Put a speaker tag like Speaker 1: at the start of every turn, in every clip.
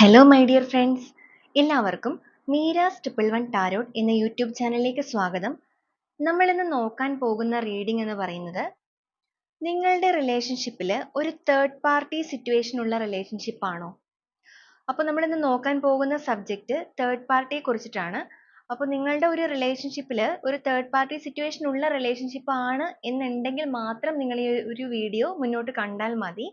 Speaker 1: Hello my dear friends എല്ലാവർക്കും Meera's triple one tarot എന്ന YouTube ചാനലിലേക്ക് സ്വാഗതം. നമ്മൾ ഇന്ന് നോക്കാൻ പോകുന്ന റീഡിംഗ് എന്ന് പറയുന്നത് നിങ്ങളുടെ റിലേഷൻഷിപ്പിൽ ഒരു തേർഡ് പാർട്ടി സിറ്റുവേഷൻ ഉള്ള റിലേഷൻഷിപ്പ് ആണോ? അപ്പോൾ നമ്മൾ ഇന്ന് നോക്കാൻ പോകുന്ന സബ്ജക്റ്റ് തേർഡ് പാർട്ടിയെ കുറിച്ചിട്ടാണ്. അപ്പോൾ നിങ്ങളുടെ ഒരു റിലേഷൻഷിപ്പിൽ ഒരു തേർഡ് പാർട്ടി സിറ്റുവേഷൻ ഉള്ള റിലേഷൻഷിപ്പ് ആണ് എന്നുണ്ടെങ്കിൽ മാത്രം നിങ്ങൾ ഈ ഒരു വീഡിയോ മുന്നോട്ട് കണ്ടാൽ മതി.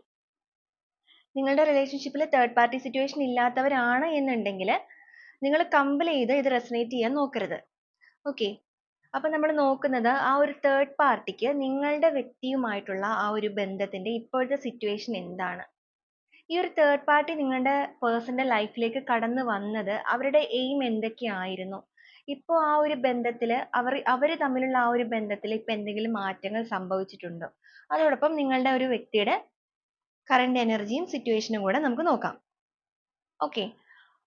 Speaker 1: നിങ്ങളുടെ റിലേഷൻഷിപ്പിൽ തേർഡ് പാർട്ടി സിറ്റുവേഷൻ ഇല്ലാത്തവരാണ് എന്നുണ്ടെങ്കിൽ നിങ്ങൾ കമ്പൽ ചെയ്ത് ഇത് റെസനേറ്റ് ചെയ്യാൻ നോക്കരുത്. ഓക്കെ അപ്പം നമ്മൾ നോക്കുന്നത് ആ ഒരു തേർഡ് പാർട്ടിക്ക് നിങ്ങളുടെ വ്യക്തിയുമായിട്ടുള്ള ആ ഒരു ബന്ധത്തിന്റെ ഇപ്പോഴത്തെ സിറ്റുവേഷൻ എന്താണ്? ഈ ഒരു തേർഡ് പാർട്ടി നിങ്ങളുടെ പേഴ്സന്റെ ലൈഫിലേക്ക് കടന്നു വന്നത് അവരുടെ എയിം എന്തൊക്കെയായിരുന്നു? ഇപ്പോൾ ആ ഒരു ബന്ധത്തിൽ അവർ അവർ തമ്മിലുള്ള ആ ഒരു ബന്ധത്തിൽ ഇപ്പോൾ എന്തെങ്കിലും മാറ്റങ്ങൾ സംഭവിച്ചിട്ടുണ്ടോ? അതോടൊപ്പം നിങ്ങളുടെ ഒരു വ്യക്തിയുടെ കറണ്ട് എനർജിയും സിറ്റുവേഷനും കൂടെ നമുക്ക് നോക്കാം. ഓക്കെ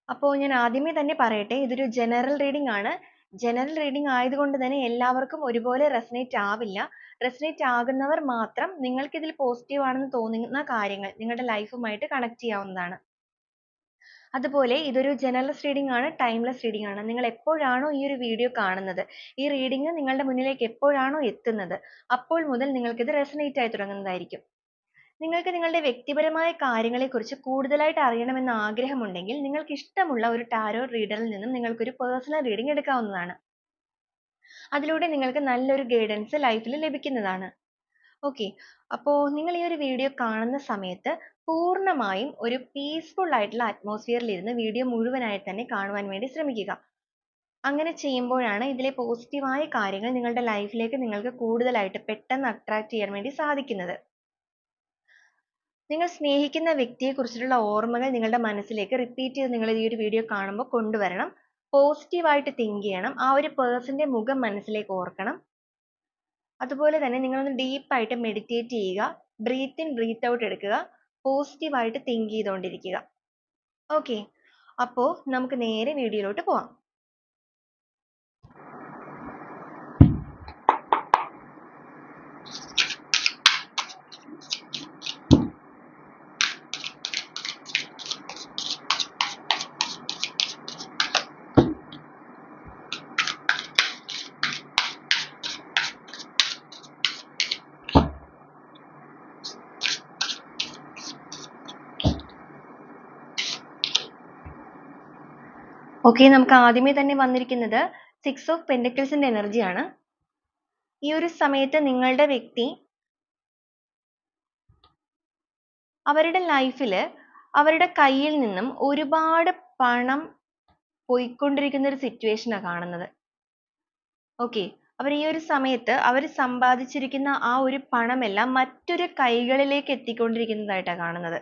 Speaker 1: അപ്പോൾ ഞാൻ ആദ്യമേ തന്നെ പറയട്ടെ ഇതൊരു ജനറൽ റീഡിംഗ് ആണ്. ജനറൽ റീഡിംഗ് ആയതുകൊണ്ട് തന്നെ എല്ലാവർക്കും ഒരുപോലെ റെസനേറ്റ് ആവില്ല. റെസനേറ്റ് ആകുന്നവർ മാത്രം നിങ്ങൾക്ക് ഇതിൽ പോസിറ്റീവ് ആണെന്ന് തോന്നുന്ന കാര്യങ്ങൾ നിങ്ങളുടെ ലൈഫുമായിട്ട് കണക്ട് ചെയ്യാവുന്നതാണ്. അതുപോലെ ഇതൊരു ജനറൽസ് റീഡിംഗ് ആണ് ടൈംലെസ് റീഡിംഗ് ആണ്. നിങ്ങൾ എപ്പോഴാണോ ഈ ഒരു വീഡിയോ കാണുന്നത് ഈ റീഡിംഗ് നിങ്ങളുടെ മുന്നിലേക്ക് എപ്പോഴാണോ എത്തുന്നത് അപ്പോൾ മുതൽ നിങ്ങൾക്ക് ഇത് റെസനേറ്റ് ആയി തുടങ്ങുന്നതായിരിക്കും. നിങ്ങൾക്ക് നിങ്ങളുടെ വ്യക്തിപരമായ കാര്യങ്ങളെക്കുറിച്ച് കൂടുതലായിട്ട് അറിയണമെന്ന് ആഗ്രഹമുണ്ടെങ്കിൽ നിങ്ങൾക്ക് ഇഷ്ടമുള്ള ഒരു ടാരോ റീഡറിൽ നിന്നും നിങ്ങൾക്ക് ഒരു പേഴ്സണൽ റീഡിംഗ് എടുക്കാവുന്നതാണ്. അതിലൂടെ നിങ്ങൾക്ക് നല്ലൊരു ഗൈഡൻസ് ലൈഫിൽ ലഭിക്കുന്നതാണ്. ഓക്കെ അപ്പോൾ നിങ്ങൾ ഈ ഒരു വീഡിയോ കാണുന്ന സമയത്ത് പൂർണമായും ഒരു പീസ്ഫുൾ ആയിട്ടുള്ള അറ്റ്മോസ്ഫിയറിൽ ഇരുന്ന് വീഡിയോ മുഴുവനായി തന്നെ കാണുവാൻ വേണ്ടി ശ്രമിക്കുക. അങ്ങനെ ചെയ്യുമ്പോഴാണ് ഇതിലെ പോസിറ്റീവായ കാര്യങ്ങൾ നിങ്ങളുടെ ലൈഫിലേക്ക് നിങ്ങൾക്ക് കൂടുതലായിട്ട് പെട്ടെന്ന് അട്രാക്ട് ചെയ്യാൻ വേണ്ടി സാധിക്കുന്നത്. നിങ്ങൾ സ്നേഹിക്കുന്ന വ്യക്തിയെ കുറിച്ചിട്ടുള്ള ഓർമ്മകൾ നിങ്ങളുടെ മനസ്സിലേക്ക് റിപ്പീറ്റ് ചെയ്ത് നിങ്ങൾ ഈ ഒരു വീഡിയോ കാണുമ്പോൾ കൊണ്ടുവരണം. പോസിറ്റീവായിട്ട് തിങ്ക് ചെയ്യണം. ആ ഒരു പേഴ്സന്റെ മുഖം മനസ്സിലേക്ക് ഓർക്കണം. അതുപോലെ തന്നെ നിങ്ങളൊന്ന് ഡീപ്പായിട്ട് മെഡിറ്റേറ്റ് ചെയ്യുക. ബ്രീത്ത് ഇൻ ബ്രീത്ത് ഔട്ട് എടുക്കുക. പോസിറ്റീവായിട്ട് തിങ്ക് ചെയ്തുകൊണ്ടിരിക്കുക. ഓക്കെ അപ്പോൾ നമുക്ക് നേരെ വീഡിയോയിലോട്ട് പോവാം. ഓക്കെ നമുക്ക് ആദ്യമേ തന്നെ വന്നിരിക്കുന്നത് സിക്സ് ഓഫ് പെൻഡക്കിൾസിന്റെ എനർജിയാണ് ഈ ഒരു സമയത്ത് നിങ്ങളുടെ വ്യക്തി അവരുടെ ലൈഫിൽ അവരുടെ കയ്യിൽ നിന്നും ഒരുപാട് പണം പോയിക്കൊണ്ടിരിക്കുന്ന ഒരു സിറ്റുവേഷനാണ് കാണുന്നത്. ഓക്കെ അവർ ഈ ഒരു സമയത്ത് അവർ സമ്പാദിച്ചിരിക്കുന്ന ആ ഒരു പണമെല്ലാം മറ്റൊരു കൈകളിലേക്ക് എത്തിക്കൊണ്ടിരിക്കുന്നതായിട്ടാണ് കാണുന്നത്.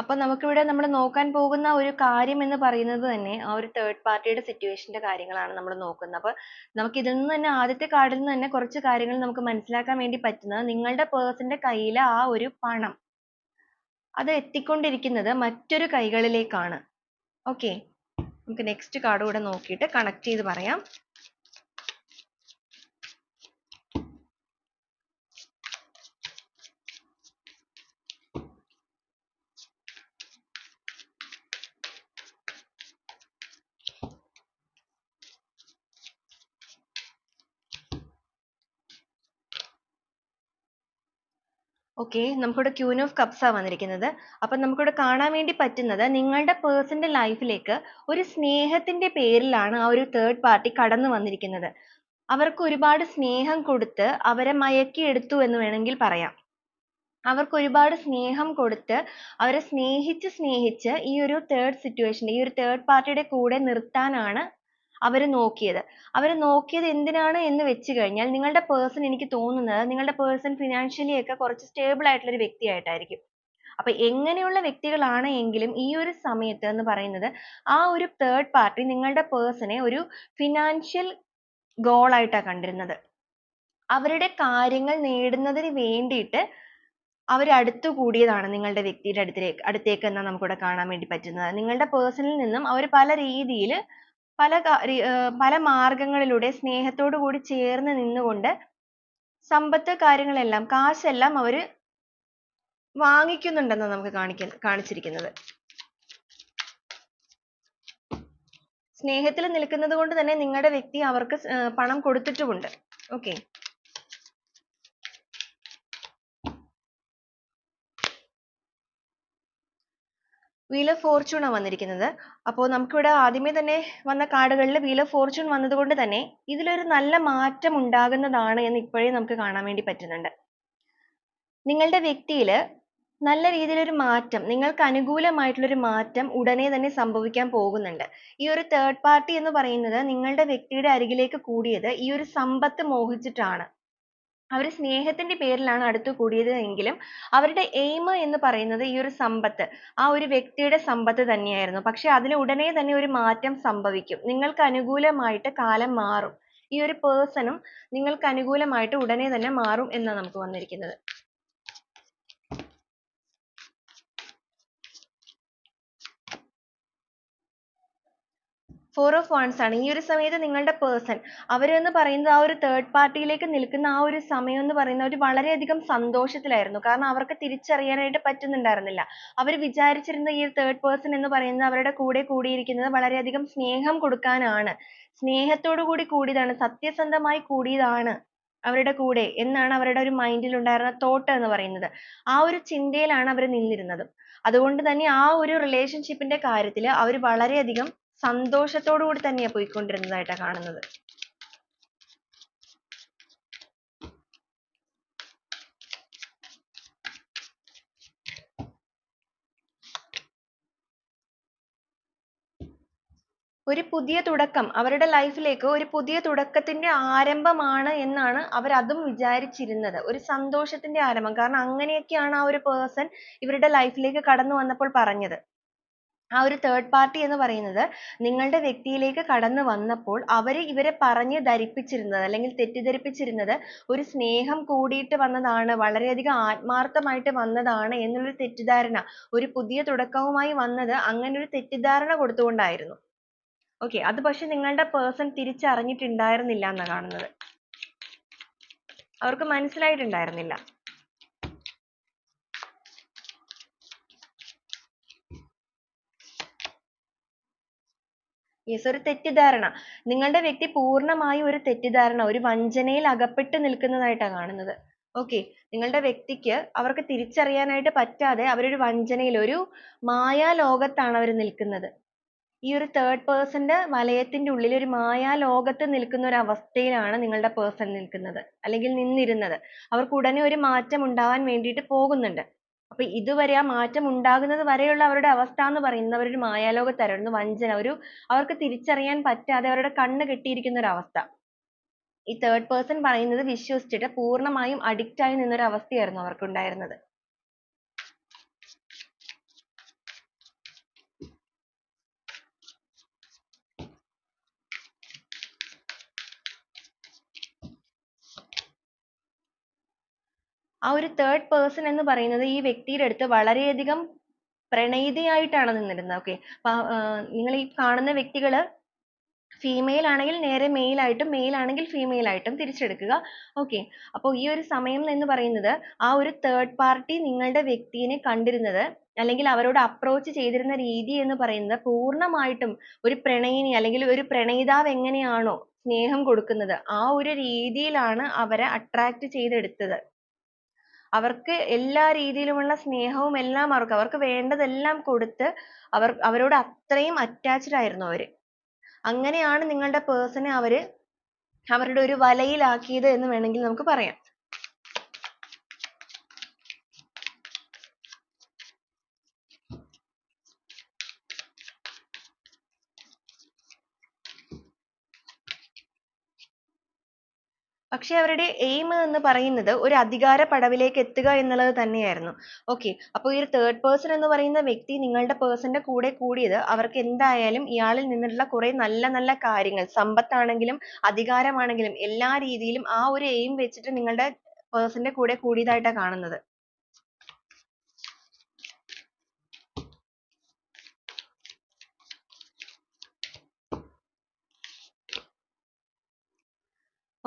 Speaker 1: അപ്പൊ നമുക്കിവിടെ നമ്മൾ നോക്കാൻ പോകുന്ന ഒരു കാര്യം എന്ന് പറയുന്നത് തന്നെ ആ ഒരു തേർഡ് പാർട്ടിയുടെ സിറ്റുവേഷന്റെ കാര്യങ്ങളാണ് നമ്മൾ നോക്കുന്നത്. അപ്പൊ നമുക്ക് ഇതിൽ നിന്ന് തന്നെ ആദ്യത്തെ കാർഡിൽ നിന്ന് തന്നെ കുറച്ച് കാര്യങ്ങൾ നമുക്ക് മനസ്സിലാക്കാൻ വേണ്ടി പറ്റുന്നത് നിങ്ങളുടെ പേഴ്സന്റെ കയ്യിൽ ആ ഒരു പണം അത് എത്തിക്കൊണ്ടിരിക്കുന്നത് മറ്റൊരു കൈകളിലേക്കാണ്. ഓക്കെ നമുക്ക് നെക്സ്റ്റ് കാർഡ് കൂടെ നോക്കിയിട്ട് കണക്ട് ചെയ്ത് പറയാം. ഓക്കെ നമുക്കിവിടെ ക്യൂൻ ഓഫ് കപ്സ് ആ വന്നിരിക്കുന്നത്. അപ്പം നമുക്കിവിടെ കാണാൻ വേണ്ടി പറ്റുന്നത് നിങ്ങളുടെ പേഴ്സന്റെ ലൈഫിലേക്ക് ഒരു സ്നേഹത്തിന്റെ പേരിലാണ് ആ ഒരു തേർഡ് പാർട്ടി കടന്നു വന്നിരിക്കുന്നത്. അവർക്ക് ഒരുപാട് സ്നേഹം കൊടുത്ത് അവരെ മയക്കിയെടുത്തു എന്ന് വേണമെങ്കിൽ പറയാം. അവർക്ക് ഒരുപാട് സ്നേഹം കൊടുത്ത് അവരെ സ്നേഹിച്ച് സ്നേഹിച്ച് ഈ ഒരു തേർഡ് സിറ്റുവേഷൻ ഈ ഒരു തേർഡ് പാർട്ടിയുടെ കൂടെ നിർത്താനാണ് അവർ നോക്കിയത്. അവർ നോക്കിയത് എന്തിനാണ് എന്ന് വെച്ച് കഴിഞ്ഞാൽ നിങ്ങളുടെ പേഴ്സൺ എനിക്ക് തോന്നുന്നത് നിങ്ങളുടെ പേഴ്സൺ ഫിനാൻഷ്യലി ഒക്കെ കുറച്ച് സ്റ്റേബിൾ ആയിട്ടുള്ള ഒരു വ്യക്തിയായിട്ടായിരിക്കും. അപ്പൊ എങ്ങനെയുള്ള വ്യക്തികളാണ് എങ്കിലും ഈ ഒരു സമയത്ത് എന്ന് പറയുന്നത് ആ ഒരു തേർഡ് പാർട്ടി നിങ്ങളുടെ പേഴ്സണെ ഒരു ഫിനാൻഷ്യൽ ഗോൾ ആയിട്ടാണ് കണ്ടിരുന്നത്. അവരുടെ കാര്യങ്ങൾ നേടുന്നതിന് വേണ്ടിയിട്ട് അവർ അടുത്തു കൂടിയതാണ് നിങ്ങളുടെ വ്യക്തിയുടെ അടുത്തേക്ക് അടുത്തേക്ക് എന്നാണ് നമുക്കിവിടെ കാണാൻ വേണ്ടി പറ്റുന്നത്. നിങ്ങളുടെ പേഴ്സണിൽ നിന്നും അവർ പല രീതിയിൽ പല കാര്യ പല മാർഗങ്ങളിലൂടെ സ്നേഹത്തോടു കൂടി ചേർന്ന് നിന്നുകൊണ്ട് സമ്പത്ത് കാര്യങ്ങളെല്ലാം കാശെല്ലാം അവർ വാങ്ങിക്കുന്നുണ്ടെന്ന് നമുക്ക് കാണിക്ക കാണിച്ചിരിക്കുന്നത്. സ്നേഹത്തിൽ നിൽക്കുന്നത് കൊണ്ട് തന്നെ നിങ്ങളുടെ വ്യക്തി അവർക്ക് പണം കൊടുത്തിട്ടുമുണ്ട്. ഓക്കെ. വീൽ ഓഫ് ഫോർച്യൂണാണ് വന്നിരിക്കുന്നത്. അപ്പോൾ നമുക്കിവിടെ ആദ്യമേ തന്നെ വന്ന കാർഡുകളിൽ വീൽ ഓഫ് ഫോർച്യൂൺ വന്നതുകൊണ്ട് തന്നെ ഇതിലൊരു നല്ല മാറ്റം ഉണ്ടാകുന്നതാണ് എന്ന് ഇപ്പോഴേ നമുക്ക് കാണാൻ വേണ്ടി പറ്റുന്നുണ്ട്. നിങ്ങളുടെ വ്യക്തിയിൽ നല്ല രീതിയിലൊരു മാറ്റം നിങ്ങൾക്ക് അനുകൂലമായിട്ടുള്ള ഒരു മാറ്റം ഉടനെ തന്നെ സംഭവിക്കാൻ പോകുന്നുണ്ട്. ഈ ഒരു തേർഡ് പാർട്ടി എന്ന് പറയുന്നത് നിങ്ങളുടെ വ്യക്തിയുടെ അരികിലേക്ക് കൂടിയത് ഈ ഒരു സമ്പത്ത് മോഹിച്ചിട്ടാണ്. അവർ സ്നേഹത്തിന്റെ പേരിലാണ് അടുത്ത് കൂടിയത് എങ്കിലും അവരുടെ എയിം എന്ന് പറയുന്നത് ഈ ഒരു സമ്പത്ത് ആ ഒരു വ്യക്തിയുടെ സമ്പത്ത് തന്നെയായിരുന്നു. പക്ഷെ അതിൽ ഉടനെ തന്നെ ഒരു മാറ്റം സംഭവിക്കും. നിങ്ങൾക്ക് അനുകൂലമായിട്ട് കാലം മാറും. ഈ ഒരു പേഴ്സണും നിങ്ങൾക്ക് അനുകൂലമായിട്ട് ഉടനെ തന്നെ മാറും എന്നാണ് നമുക്ക് വന്നിരിക്കുന്നത്. ഫോർ ഓഫ് വൺസ് ആണ്. ഈ ഒരു സമയത്ത് നിങ്ങളുടെ പേഴ്സൺ അവരെന്ന് പറയുന്നത് ആ ഒരു തേർഡ് പാർട്ടിയിലേക്ക് നിൽക്കുന്ന ആ ഒരു സമയം എന്ന് പറയുന്നത് അവർ വളരെയധികം സന്തോഷത്തിലായിരുന്നു. കാരണം അവർക്ക് തിരിച്ചറിയാനായിട്ട് പറ്റുന്നുണ്ടായിരുന്നില്ല. അവർ വിചാരിച്ചിരുന്ന ഈ തേർഡ് പേഴ്സൺ എന്ന് പറയുന്നത് അവരുടെ കൂടെ കൂടിയിരിക്കുന്നത് വളരെയധികം സ്നേഹം കൊടുക്കാനാണ്. സ്നേഹത്തോടു കൂടി കൂടിയതാണ്. സത്യസന്ധമായി കൂടിയതാണ് അവരുടെ കൂടെ എന്നാണ് അവരുടെ ഒരു മൈൻഡിൽ ഉണ്ടായിരുന്ന തോട്ട് എന്ന് പറയുന്നത്. ആ ഒരു ചിന്തയിലാണ് അവർ നിന്നിരുന്നത്. അതുകൊണ്ട് തന്നെ ആ ഒരു റിലേഷൻഷിപ്പിന്റെ കാര്യത്തിൽ അവർ വളരെയധികം സന്തോഷത്തോടു കൂടി തന്നെയാ പോയിക്കൊണ്ടിരുന്നതായിട്ടാ കാണുന്നത്. ഒരു പുതിയ തുടക്കം. അവരുടെ ലൈഫിലേക്ക് ഒരു പുതിയ തുടക്കത്തിന്റെ ആരംഭമാണ് എന്നാണ് അവർ അതും വിചാരിച്ചിരുന്നത്. ഒരു സന്തോഷത്തിന്റെ ആരംഭം. കാരണം അങ്ങനെയൊക്കെയാണ് ആ ഒരു പേഴ്സൺ ഇവരുടെ ലൈഫിലേക്ക് കടന്നു വന്നപ്പോൾ പറഞ്ഞത്. ആ ഒരു തേർഡ് പാർട്ടി എന്ന് പറയുന്നത് നിങ്ങളുടെ വ്യക്തിയിലേക്ക് കടന്നു വന്നപ്പോൾ അവർ ഇവരെ പറഞ്ഞ് ധരിപ്പിച്ചിരുന്നത് അല്ലെങ്കിൽ തെറ്റിദ്ധരിപ്പിച്ചിരുന്നത് ഒരു സ്നേഹം കൂടിയിട്ട് വന്നതാണ് വളരെയധികം ആത്മാർത്ഥമായിട്ട് വന്നതാണ് എന്നുള്ളൊരു തെറ്റിദ്ധാരണ ഒരു പുതിയ തുടക്കവുമായി വന്നത് അങ്ങനെ ഒരു തെറ്റിദ്ധാരണ കൊടുത്തുകൊണ്ടായിരുന്നു. ഓക്കെ അത് പക്ഷെ നിങ്ങളുടെ പേഴ്സൺ തിരിച്ചറിഞ്ഞിട്ടുണ്ടായിരുന്നില്ല എന്നാണ് കാണുന്നത്. അവർക്ക് മനസ്സിലായിട്ടുണ്ടായിരുന്നില്ല. യെസ് ഒരു തെറ്റിദ്ധാരണ. നിങ്ങളുടെ വ്യക്തി പൂർണമായും ഒരു തെറ്റിദ്ധാരണ ഒരു വഞ്ചനയിൽ അകപ്പെട്ട് നിൽക്കുന്നതായിട്ടാണ് കാണുന്നത്. ഓക്കെ. നിങ്ങളുടെ വ്യക്തിക്ക് അവർക്ക് തിരിച്ചറിയാനായിട്ട് പറ്റാതെ അവരൊരു വഞ്ചനയിൽ ഒരു മായാലോകത്താണ് അവർ നിൽക്കുന്നത്. ഈ ഒരു തേർഡ് പേഴ്സന്റെ വലയത്തിന്റെ ഉള്ളിൽ ഒരു മായാലോകത്ത് നിൽക്കുന്ന ഒരു അവസ്ഥയിലാണ് നിങ്ങളുടെ പേഴ്സൺ നിൽക്കുന്നത് അല്ലെങ്കിൽ നിന്നിരുന്നത്. അവർക്ക് ഉടനെ ഒരു മാറ്റം ഉണ്ടാവാൻ വേണ്ടിയിട്ട് പോകുന്നുണ്ട്. അപ്പൊ ഇതുവരെ ആ മാറ്റം ഉണ്ടാകുന്നത് വരെയുള്ള അവരുടെ അവസ്ഥ എന്ന് പറയുന്നത് അവരൊരു മായാലോകത്തായിരുന്നു വഞ്ചന. ഒരു അവർക്ക് തിരിച്ചറിയാൻ പറ്റാതെ അവരുടെ കണ്ണ് കെട്ടിയിരിക്കുന്ന ഒരു അവസ്ഥ. ഈ തേർഡ് പേഴ്സൺ പറയുന്നത് വിശ്വസിച്ചിട്ട് പൂർണമായും addict ആയി നിന്ന ഒരു അവസ്ഥയായിരുന്നു അവർക്ക് ഉണ്ടായിരുന്നത് ആ ഒരു തേർഡ് പേഴ്സൺ എന്ന് പറയുന്നത് ഈ വ്യക്തിയുടെ അടുത്ത് വളരെയധികം പ്രണയിതയായിട്ടാണ് നിന്നിരുന്നത്. ഓക്കെ നിങ്ങൾ ഈ കാണുന്ന വ്യക്തികൾ ഫീമെയിൽ ആണെങ്കിൽ നേരെ മെയിൽ ആയിട്ടും മെയിൽ ആണെങ്കിൽ ഫീമെയിൽ ആയിട്ടും തിരിച്ചെടുക്കുക. ഓക്കെ അപ്പോൾ ഈ ഒരു സമയം എന്ന് പറയുന്നത് ആ ഒരു തേർഡ് പാർട്ടി നിങ്ങളുടെ വ്യക്തിയെ കണ്ടിരുന്നത് അല്ലെങ്കിൽ അവരോട് അപ്രോച്ച് ചെയ്തിരുന്ന രീതി എന്ന് പറയുന്നത് പൂർണമായിട്ടും ഒരു പ്രണയിനി അല്ലെങ്കിൽ ഒരു പ്രണയിതാവ് എങ്ങനെയാണോ സ്നേഹം കൊടുക്കുന്നത് ആ ഒരു രീതിയിലാണ് അവരെ അട്രാക്ട് ചെയ്തെടുത്തത്. അവർക്ക് എല്ലാ രീതിയിലുമുള്ള സ്നേഹവും എല്ലാം അവർക്ക് അവർക്ക് വേണ്ടതെല്ലാം കൊടുത്ത് അവർ അവരോട് അത്രയും അറ്റാച്ച്ഡ് ആയിരുന്നു അവർ. അങ്ങനെയാണ് നിങ്ങളുടെ പേഴ്സണെ അവർ അവരുടെ ഒരു വലയിലാക്കിയത് എന്ന് വേണമെങ്കിൽ നമുക്ക് പറയാം. പക്ഷെ അവരുടെ എയിം എന്ന് പറയുന്നത് ഒരു അധികാര പടവിലേക്ക് എത്തുക എന്നുള്ളത് തന്നെയായിരുന്നു. ഓക്കെ അപ്പോൾ ഈ ഒരു തേർഡ് പേഴ്സൺ എന്ന് പറയുന്ന വ്യക്തി നിങ്ങളുടെ പേഴ്സന്റെ കൂടെ കൂടിയത് അവർക്ക് എന്തായാലും ഇയാളിൽ നിന്നുള്ള കുറെ നല്ല നല്ല കാര്യങ്ങൾ സമ്പത്താണെങ്കിലും അധികാരമാണെങ്കിലും എല്ലാ രീതിയിലും ആ ഒരു എയിം വെച്ചിട്ട് നിങ്ങളുടെ പേഴ്സന്റെ കൂടെ കൂടിയതായിട്ടാണ് കാണുന്നത്.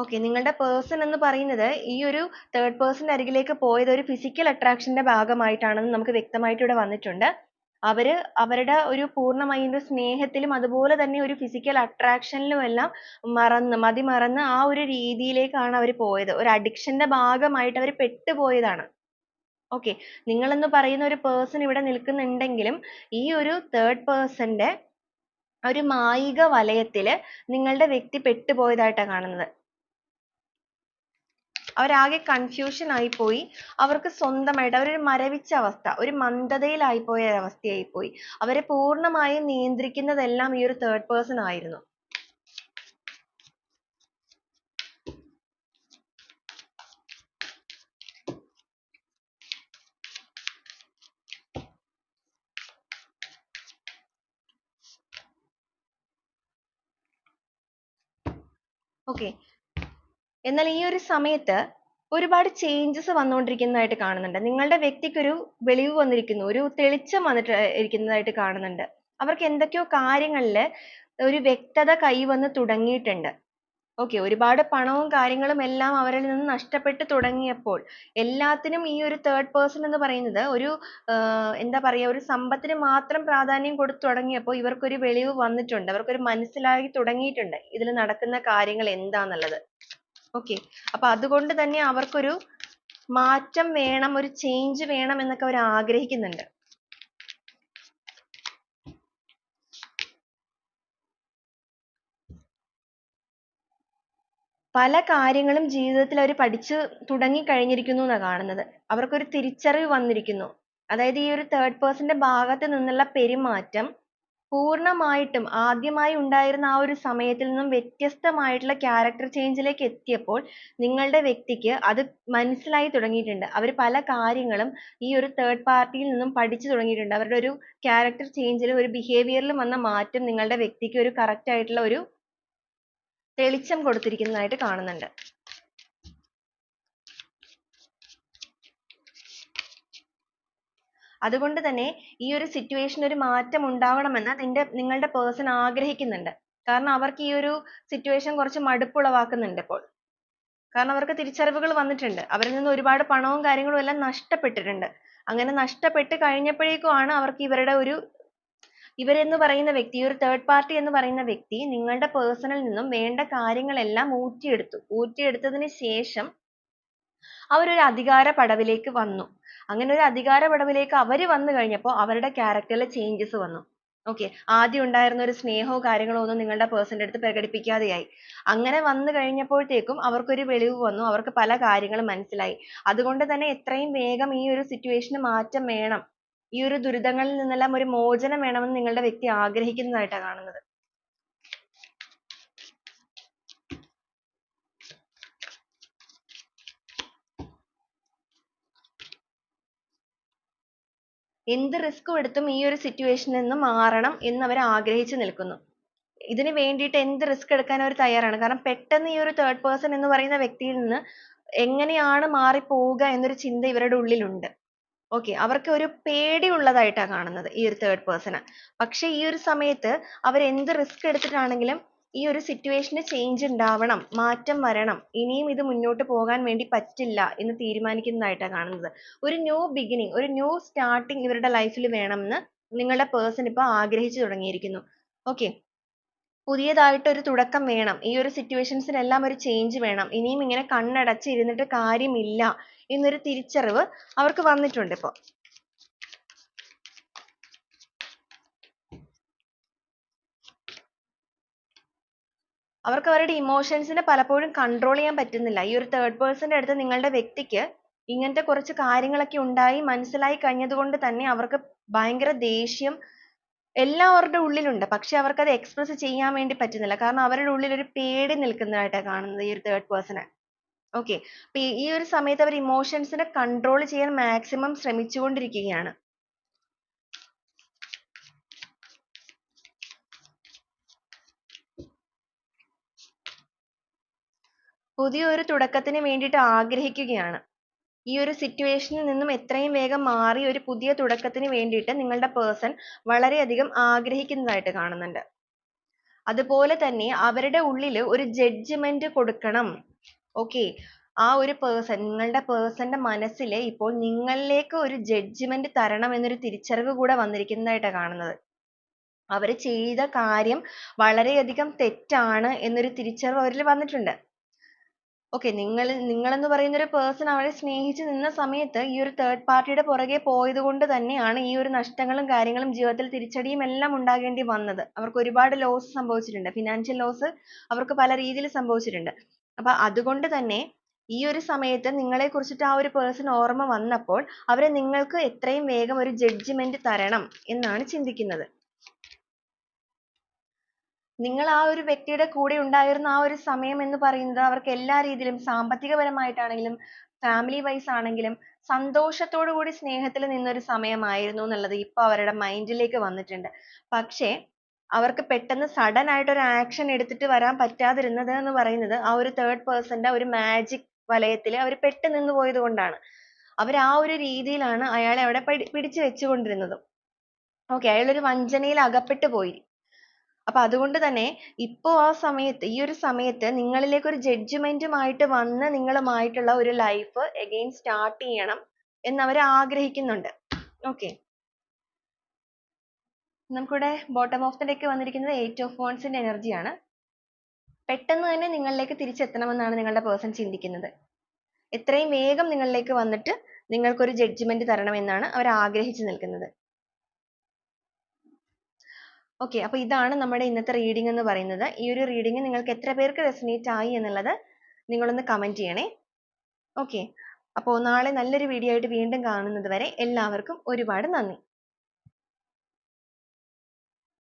Speaker 1: ഓക്കെ നിങ്ങളുടെ പേഴ്സൺ എന്ന് പറയുന്നത് ഈ ഒരു തേർഡ് പേഴ്സന്റെ അരികിലേക്ക് പോയത് ഒരു ഫിസിക്കൽ അട്രാക്ഷന്റെ ഭാഗമായിട്ടാണെന്ന് നമുക്ക് വ്യക്തമായിട്ട് ഇവിടെ വന്നിട്ടുണ്ട്. അവർ അവരുടെ ഒരു പൂർണമായും സ്നേഹത്തിലും അതുപോലെ തന്നെ ഒരു ഫിസിക്കൽ അട്രാക്ഷനിലും എല്ലാം മറന്ന് മതിമറന്ന് ആ ഒരു രീതിയിലേക്കാണ് അവർ പോയത്. ഒരു അഡിക്ഷന്റെ ഭാഗമായിട്ട് അവർ പെട്ടുപോയതാണ്. ഓക്കെ നിങ്ങളെന്ന് പറയുന്ന ഒരു പേഴ്സൺ ഇവിടെ നിൽക്കുന്നുണ്ടെങ്കിലും ഈ ഒരു തേർഡ് പേഴ്സന്റെ ഒരു മായിക വലയത്തിൽ നിങ്ങളുടെ വ്യക്തി പെട്ടുപോയതായിട്ടാണ് കാണുന്നത്. അവരാകെ കൺഫ്യൂഷൻ ആയിപ്പോയി അവർക്ക് സ്വന്തമായിട്ട് അവരൊരു മരവിച്ച അവസ്ഥ ഒരു മന്ദതയിലായി പോയ അവസ്ഥയായി പോയി. അവരെ പൂർണമായും നിയന്ത്രിക്കുന്നതെല്ലാം ഈ ഒരു തേർഡ് പേഴ്സൺ ആയിരുന്നു. ഓക്കെ എന്നാൽ ഈ ഒരു സമയത്ത് ഒരുപാട് ചേഞ്ചസ് വന്നുകൊണ്ടിരിക്കുന്നതായിട്ട് കാണുന്നുണ്ട്. നിങ്ങളുടെ വ്യക്തിക്ക് ഒരു വെളിവ് വന്നിരിക്കുന്നു ഒരു തെളിച്ചം വന്നിട്ട് ഇരിക്കുന്നതായിട്ട് കാണുന്നുണ്ട്. അവർക്ക് എന്തൊക്കെയോ കാര്യങ്ങളിൽ ഒരു വ്യക്തത കൈവന്ന് തുടങ്ങിയിട്ടുണ്ട്. ഓക്കെ ഒരുപാട് പണവും കാര്യങ്ങളും എല്ലാം അവരിൽ നിന്ന് നഷ്ടപ്പെട്ട് തുടങ്ങിയപ്പോൾ എല്ലാത്തിനും ഈ ഒരു തേർഡ് പേഴ്സൺ എന്ന് പറയുന്നത് ഒരു എന്താ പറയുക ഒരു സമ്പത്തിന് മാത്രം പ്രാധാന്യം കൊടുത്തു തുടങ്ങിയപ്പോൾ ഇവർക്കൊരു വെളിവ് വന്നിട്ടുണ്ട്. അവർക്കൊരു മനസ്സിലായി തുടങ്ങിയിട്ടുണ്ട് ഇതിൽ നടക്കുന്ന കാര്യങ്ങൾ എന്താന്നുള്ളത്. ഓക്കെ അപ്പൊ അതുകൊണ്ട് തന്നെ അവർക്കൊരു മാറ്റം വേണം ഒരു ചേഞ്ച് വേണം എന്നൊക്കെ അവർ ആഗ്രഹിക്കുന്നുണ്ട്. പല കാര്യങ്ങളും ജീവിതത്തിൽ അവർ പഠിച്ചു തുടങ്ങി കഴിഞ്ഞിരിക്കുന്നു എന്നാണ് കാണുന്നത്. അവർക്കൊരു തിരിച്ചറിവ് വന്നിരിക്കുന്നു. അതായത് ഈ ഒരു തേർഡ് പേഴ്സന്റെ ഭാഗത്ത് നിന്നുള്ള പെരുമാറ്റം പൂർണമായിട്ടും ആദ്യമായി ഉണ്ടായിരുന്ന ആ ഒരു സമയത്തിൽ നിന്നും വ്യത്യസ്തമായിട്ടുള്ള ക്യാരക്ടർ ചേഞ്ചിലേക്ക് എത്തിയപ്പോൾ നിങ്ങളുടെ വ്യക്തിക്ക് അത് മനസ്സിലായി തുടങ്ങിയിട്ടുണ്ട്. അവർ പല കാര്യങ്ങളും ഈ ഒരു തേർഡ് പാർട്ടിയിൽ നിന്നും പഠിച്ചു തുടങ്ങിയിട്ടുണ്ട്. അവരുടെ ഒരു ക്യാരക്ടർ ചേഞ്ചിലും ഒരു ബിഹേവിയറിലും വന്ന മാറ്റം നിങ്ങളുടെ വ്യക്തിക്ക് ഒരു കറക്റ്റ് ആയിട്ടുള്ള ഒരു തെളിച്ചം കൊടുത്തിരിക്കുന്നതായിട്ട് കാണുന്നുണ്ട്. അതുകൊണ്ട് തന്നെ ഈ ഒരു situation ഒരു മാറ്റം ഉണ്ടാവണമെന്ന് നിന്റെ നിങ്ങളുടെ പേഴ്സൺ ആഗ്രഹിക്കുന്നുണ്ട്. കാരണം അവർക്ക് ഈ ഒരു situation കുറച്ച് മടുപ്പുളവാക്കുന്നുണ്ട് ഇപ്പോൾ. കാരണം അവർക്ക് തിരിച്ചറിവുകൾ വന്നിട്ടുണ്ട്. അവരിൽ നിന്ന് ഒരുപാട് പണവും കാര്യങ്ങളും എല്ലാം നഷ്ടപ്പെട്ടിട്ടുണ്ട്. അങ്ങനെ നഷ്ടപ്പെട്ട് കഴിഞ്ഞപ്പോഴേക്കും ആണ് അവർക്ക് ഇവരുടെ ഒരു ഇവരെന്ന് പറയുന്ന വ്യക്തി ഒരു തേർഡ് പാർട്ടി എന്ന് പറയുന്ന വ്യക്തി നിങ്ങളുടെ person ൽ നിന്നും വേണ്ട കാര്യങ്ങളെല്ലാം ഊറ്റിയെടുത്തു. ഊറ്റിയെടുത്തതിന് ശേഷം അവരൊരു അധികാര പടവിലേക്ക് വന്നു. അങ്ങനെ ഒരു അധികാര പടവിലേക്ക് അവർ വന്നു കഴിഞ്ഞപ്പോൾ അവരുടെ ക്യാരക്ടറിലെ ചേഞ്ചസ് വന്നു. ഓക്കെ ആദ്യം ഉണ്ടായിരുന്ന ഒരു സ്നേഹവും കാര്യങ്ങളോ ഒന്നും നിങ്ങളുടെ പേഴ്സന്റെ അടുത്ത് പ്രകടിപ്പിക്കാതെയായി. അങ്ങനെ വന്നു കഴിഞ്ഞപ്പോഴത്തേക്കും അവർക്കൊരു വെളിവ് വന്നു അവർക്ക് പല കാര്യങ്ങളും മനസ്സിലായി. അതുകൊണ്ട് തന്നെ എത്രയും വേഗം ഈ ഒരു സിറ്റുവേഷന് മാറ്റം വേണം. ഈ ഒരു ദുരിതങ്ങളിൽ നിന്നെല്ലാം ഒരു മോചനം വേണമെന്ന് നിങ്ങളുടെ വ്യക്തി ആഗ്രഹിക്കുന്നതായിട്ടാണ് കാണുന്നത്. എന്ത് റിസ്ക് എടുത്തും ഈ ഒരു സിറ്റുവേഷനിൽ നിന്ന് മാറണം എന്ന് അവർ ആഗ്രഹിച്ചു നിൽക്കുന്നു. ഇതിന് വേണ്ടിയിട്ട് എന്ത് റിസ്ക് എടുക്കാൻ അവർ തയ്യാറാണ്? കാരണം പെട്ടെന്ന് ഈ ഒരു തേർഡ് പേഴ്സൺ എന്ന് പറയുന്ന വ്യക്തിയിൽ നിന്ന് എങ്ങനെയാണ് മാറി പോവുക എന്നൊരു ചിന്ത ഇവരുടെ ഉള്ളിലുണ്ട്. ഓക്കേ അവർക്ക് ഒരു പേടി ഉള്ളതായിട്ടാണ് കാണുന്നത് ഈ ഒരു തേർഡ് പേഴ്സണ് പക്ഷേ ഈ ഒരു സമയത്ത് അവർ എന്ത് റിസ്ക് എടുത്തിട്ടാണെങ്കിലും ഈ ഒരു സിറ്റുവേഷന് ചേഞ്ച് ഉണ്ടാവണം മാറ്റം വരണം. ഇനിയും ഇത് മുന്നോട്ട് പോകാൻ വേണ്ടി പറ്റില്ല എന്ന് തീരുമാനിക്കുന്നതായിട്ടാണ് കാണുന്നത്. ഒരു ന്യൂ ബിഗിനിങ് ഒരു ന്യൂ സ്റ്റാർട്ടിങ് ഇവരുടെ ലൈഫിൽ വേണമെന്ന് നിങ്ങളുടെ പേഴ്സൺ ഇപ്പോൾ ആഗ്രഹിച്ചു തുടങ്ങിയിരിക്കുന്നു. ഓക്കെ പുതിയതായിട്ട് ഒരു തുടക്കം വേണം. ഈ ഒരു സിറ്റുവേഷൻസിനെല്ലാം ഒരു ചേഞ്ച് വേണം. ഇനിയും ഇങ്ങനെ കണ്ണടച്ച് ഇരുന്നിട്ട് കാര്യമില്ല എന്നൊരു തിരിച്ചറിവ് അവർക്ക് വന്നിട്ടുണ്ട് ഇപ്പോൾ അവർക്ക് അവരുടെ ഇമോഷൻസിനെ പലപ്പോഴും കൺട്രോൾ ചെയ്യാൻ പറ്റുന്നില്ല. ഈ ഒരു തേർഡ് പേഴ്സന്റെ അടുത്ത് നിങ്ങളുടെ വ്യക്തിക്ക് ഇങ്ങനത്തെ കുറച്ച് കാര്യങ്ങളൊക്കെ ഉണ്ടായി മനസ്സിലായി കഴിഞ്ഞതുകൊണ്ട് തന്നെ അവർക്ക് ഭയങ്കര ദേഷ്യം എല്ലാം അവരുടെ ഉള്ളിലുണ്ട്. പക്ഷെ അവർക്ക് അത് എക്സ്പ്രസ് ചെയ്യാൻ വേണ്ടി പറ്റുന്നില്ല. കാരണം അവരുടെ ഉള്ളിൽ ഒരു പേടി നിൽക്കുന്നതായിട്ടാണ് കാണുന്നത് ഈ ഒരു തേർഡ് പേഴ്സണെ ഓക്കെ അപ്പൊ ഈ ഒരു സമയത്ത് അവർ ഇമോഷൻസിനെ കൺട്രോൾ ചെയ്യാൻ മാക്സിമം ശ്രമിച്ചുകൊണ്ടിരിക്കുകയാണ്. പുതിയൊരു തുടക്കത്തിന് വേണ്ടിയിട്ട് ആഗ്രഹിക്കുകയാണ്. ഈ ഒരു സിറ്റുവേഷനിൽ നിന്നും എത്രയും വേഗം മാറി ഒരു പുതിയ തുടക്കത്തിന് വേണ്ടിയിട്ട് നിങ്ങളുടെ പേഴ്സൺ വളരെയധികം ആഗ്രഹിക്കുന്നതായിട്ട് കാണുന്നുണ്ട്. അതുപോലെ തന്നെ അവരുടെ ഉള്ളിൽ ഒരു ജഡ്ജ്മെന്റ് കൊടുക്കണം. ഓക്കെ ആ ഒരു പേഴ്സൺ നിങ്ങളുടെ പേഴ്സന്റെ മനസ്സിൽ ഇപ്പോൾ നിങ്ങളിലേക്ക് ഒരു ജഡ്ജ്മെന്റ് തരണം എന്നൊരു തിരിച്ചറിവ് കൂടെ വന്നിരിക്കുന്നതായിട്ടാണ് കാണുന്നത്. അവർ ചെയ്ത കാര്യം വളരെയധികം തെറ്റാണ് എന്നൊരു തിരിച്ചറിവ് അവരിൽ വന്നിട്ടുണ്ട്. ഓക്കെ നിങ്ങൾ നിങ്ങളെന്ന് പറയുന്ന ഒരു പേഴ്സൺ അവരെ സ്നേഹിച്ച് നിന്ന സമയത്ത് ഈ ഒരു തേർഡ് പാർട്ടിയുടെ പുറകെ പോയത് കൊണ്ട് തന്നെയാണ് ഈ ഒരു നഷ്ടങ്ങളും കാര്യങ്ങളും ജീവിതത്തിൽ തിരിച്ചടിയും എല്ലാം ഉണ്ടാകേണ്ടി വന്നത്. അവർക്ക് ഒരുപാട് ലോസ് സംഭവിച്ചിട്ടുണ്ട്. ഫിനാൻഷ്യൽ ലോസ് അവർക്ക് പല രീതിയിൽ സംഭവിച്ചിട്ടുണ്ട്. അപ്പൊ അതുകൊണ്ട് തന്നെ ഈ ഒരു സമയത്ത് നിങ്ങളെ കുറിച്ചിട്ട് ആ ഒരു പേഴ്സൺ ഓർമ്മ വന്നപ്പോൾ അവരെ നിങ്ങൾക്ക് എത്രയും വേഗം ഒരു ജഡ്ജ്മെന്റ് തരണം എന്നാണ് ചിന്തിക്കുന്നത്. നിങ്ങൾ ആ ഒരു വ്യക്തിയുടെ കൂടെ ഉണ്ടായിരുന്ന ആ ഒരു സമയം എന്ന് പറയുന്നത് അവർക്ക് എല്ലാ രീതിയിലും സാമ്പത്തികപരമായിട്ടാണെങ്കിലും ഫാമിലി വൈസ് ആണെങ്കിലും സന്തോഷത്തോടു കൂടി സ്നേഹത്തിൽ നിന്നൊരു സമയമായിരുന്നു എന്നുള്ളത് ഇപ്പൊ അവരുടെ മൈൻഡിലേക്ക് വന്നിട്ടുണ്ട്. പക്ഷേ അവർക്ക് പെട്ടെന്ന് സഡൻ ആയിട്ട് ഒരു ആക്ഷൻ എടുത്തിട്ട് വരാൻ പറ്റാതിരുന്നത് എന്ന് പറയുന്നത് ആ ഒരു തേർഡ് പേഴ്സന്റെ ഒരു മാജിക് വലയത്തിൽ അവർ പെട്ട് നിന്ന് പോയത് കൊണ്ടാണ്. അവർ ആ ഒരു രീതിയിലാണ് അയാളെ അവിടെ പിടിച്ചു വെച്ചുകൊണ്ടിരുന്നത്. ഓക്കെ അയാൾ ഒരു വഞ്ചനയിൽ അകപ്പെട്ടു പോയി. അപ്പൊ അതുകൊണ്ട് തന്നെ ഇപ്പൊ ആ സമയത്ത് ഈ ഒരു സമയത്ത് നിങ്ങളിലേക്ക് ഒരു ജഡ്ജ്മെന്റുമായിട്ട് മായിട്ട് വന്ന് നിങ്ങളുമായിട്ടുള്ള ഒരു ലൈഫ് എഗൈൻ സ്റ്റാർട്ട് ചെയ്യണം എന്ന് അവർ ആഗ്രഹിക്കുന്നുണ്ട്. ഓക്കെ നമുക്കിവിടെ ബോട്ടം ഓഫ് deck വന്നിരിക്കുന്നത് എയ്റ്റ് ഓഫ് വോൺസിന്റെ എനർജിയാണ് പെട്ടെന്ന് തന്നെ നിങ്ങളിലേക്ക് തിരിച്ചെത്തണമെന്നാണ് നിങ്ങളുടെ പേഴ്സൺ ചിന്തിക്കുന്നത്. എത്രയും വേഗം നിങ്ങളിലേക്ക് വന്നിട്ട് നിങ്ങൾക്കൊരു ജഡ്ജ്മെന്റ് തരണമെന്നാണ് അവർ ആഗ്രഹിച്ചു നിൽക്കുന്നത്. Okay അപ്പോൾ ഇതാണ് നമ്മുടെ ഇന്നത്തെ റീഡിംഗ് എന്ന് പറയുന്നത്. ഈ ഒരു റീഡിംഗ് നിങ്ങൾക്ക് എത്ര പേർക്ക് റെസിനേറ്റ് ആയി എന്നുള്ളത് നിങ്ങളൊന്ന് കമന്റ് ചെയ്യണേ. ഓക്കെ അപ്പോൾ നാളെ നല്ലൊരു വീഡിയോ ആയിട്ട് വീണ്ടും കാണുന്നത് വരെ എല്ലാവർക്കും ഒരുപാട് നന്ദി.